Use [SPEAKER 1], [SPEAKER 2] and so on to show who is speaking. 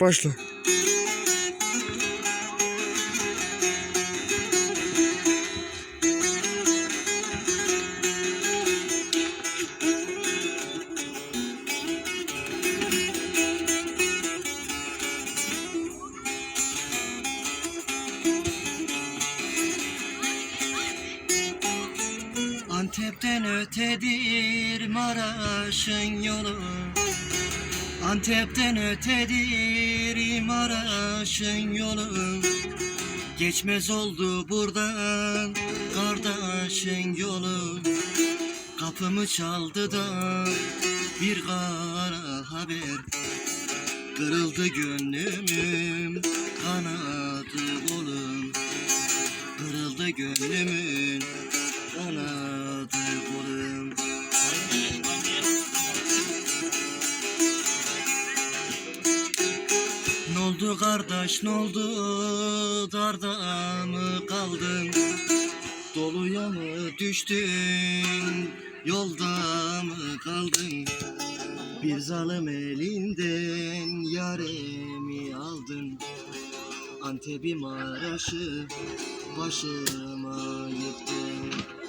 [SPEAKER 1] Başla.
[SPEAKER 2] Antep'ten ötedir Maraş'ın yolu Antep'ten ötedir Maraş'ın yolu. Geçmez oldu buradan kardeşin yolu. Kapımı çaldı da bir kara haber. Kırıldı gönlümün kanadı kolum Kırıldı gönlümün kanadı oldu kardeş ne oldu? Darda mı kaldın? Doluya mı düştün? Yolda mı kaldın? Bir zalim elinden yaremi aldın. Antep'i Maraş'ı başıma yıktın